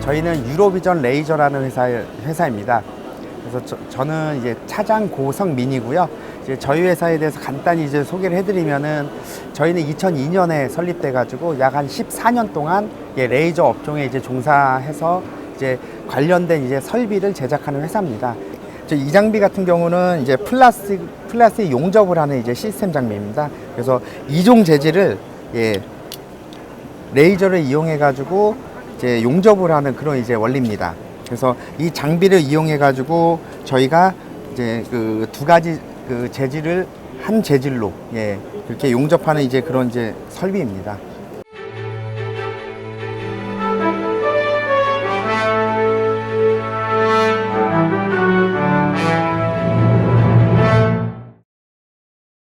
저희는 유로비전 레이저라는 회사 회사입니다. 그래서 저, 는 이제 차장 고성 민이고요. 이제 저희 회사에 대해서 간단히 이제 소개를 해드리면은 저희는 2002년에 설립돼 가지고 약 한 14년 동안 예, 레이저 업종에 이제 종사해서 이제 관련된 이제 설비를 제작하는 회사입니다. 저이 장비 같은 경우는 이제 플라스틱 플라스틱 용접을 하는 이제 시스템 장비입니다. 그래서 이종 재질을 예, 레이저를 이용해 가지고 이제 용접을 하는 그런 이제 원리입니다. 그래서 이 장비를 이용해 가지고 저희가 이제 그 두 가지 그 재질을 한 재질로 예, 이렇게 용접하는 이제 그런 이제 설비입니다.